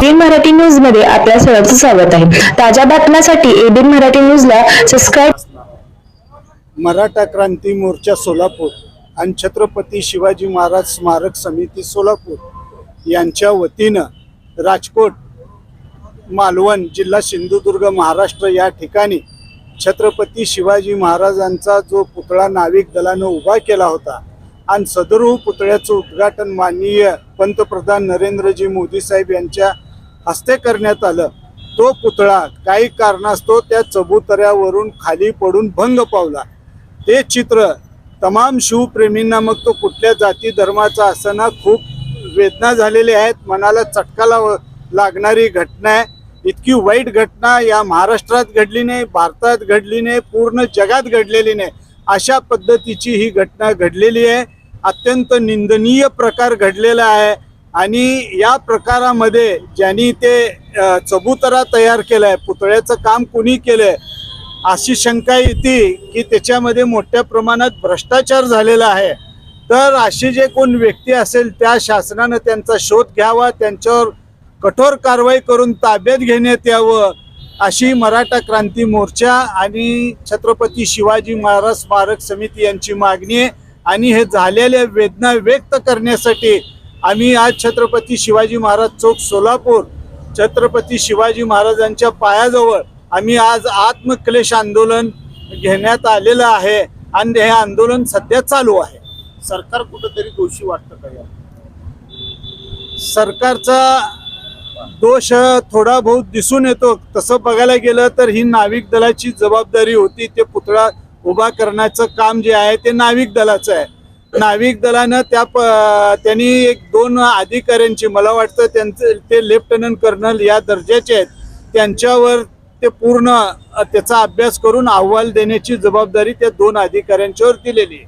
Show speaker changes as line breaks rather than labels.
एबीन मराठी न्यूजमध्ये आपल्या सर्वांचं स्वागत आहे. ताज्या बातम्यांसाठी एबीन मराठी न्यूजला सबस्क्राईब
मराठा क्रांती मोर्चा सोलापूर आणि छत्रपती शिवाजी महाराज स्मारक समिती सोलापूर यांच्या वतीनं राजकोट मालवण जिल्हा सिंधुदुर्ग महाराष्ट्र या ठिकाणी छत्रपती शिवाजी महाराजांचा जो पुतळा नाविक दलानं उभा केला होता आणि सदरू पुतळ्याचं उद्घाटन माननीय पंतप्रधान नरेंद्रजी मोदी साहेब यांच्या हस्ते करण्यात आलं. तो पुतळा काही कारणास्तव त्या चबुतऱ्यावरून खाली पडून भंग पावला. ते चित्र तमाम शिवप्रेमींना मग तो कुठल्या जाती धर्माचा असताना खूप वेदना झालेल्या आहेत. मनाला चटका लाव लागणारी घटना आहे. इतकी वाईट घटना या महाराष्ट्रात घडली नाही भारतात घडली नाही पूर्ण जगात घडलेली नाही. अशा पद्धतीची ही घटना घडलेली आहे. अत्यंत निंदनीय प्रकार घडलेला आहे. आणि या प्रकारामध्ये ज्यांनी ते चबुतरा तयार केलाय पुतळ्याचं काम कुणी केलंय अशी शंका येते की त्याच्यामध्ये मोठ्या प्रमाणात भ्रष्टाचार झालेला आहे. तर अशी जे कोण व्यक्ती असेल त्या शासनानं त्यांचा शोध घ्यावा त्यांच्यावर कठोर कारवाई करून ताब्यात घेण्यात यावं अशी मराठा क्रांती मोर्चा आणि छत्रपती शिवाजी महाराज स्मारक समिती यांची मागणी आहे. आणि हे झालेल्या वेदना व्यक्त करण्यासाठी आम्ही आज छत्रपती शिवाजी महाराज चौक सोलापूर छत्रपती शिवाजी महाराजांच्या पायाजवळ आम्ही आज आत्मक्लेश आंदोलन घेण्यात आलेलं आहे आणि हे आंदोलन सध्या चालू आहे.
सरकार कुठंतरी दोषी वाटतं का या
सरकारचा दोष थोडा बहुत दिसून येतो. तसं बघायला गेलं तर ही नाविक दलाची जबाबदारी होती. ते पुतळा उभा करण्याचं काम जे आहे ते नाविक दलाचं आहे. नाविक दलानं त्या त्यांनी एक दोन अधिकाऱ्यांची मला वाटतं त्यांचे ते लेफ्टनंट कर्नल या दर्जाचे आहेत त्यांच्यावर ते पूर्ण त्याचा अभ्यास करून अहवाल देण्याची जबाबदारी त्या दोन अधिकाऱ्यांच्यावर दिलेली आहे.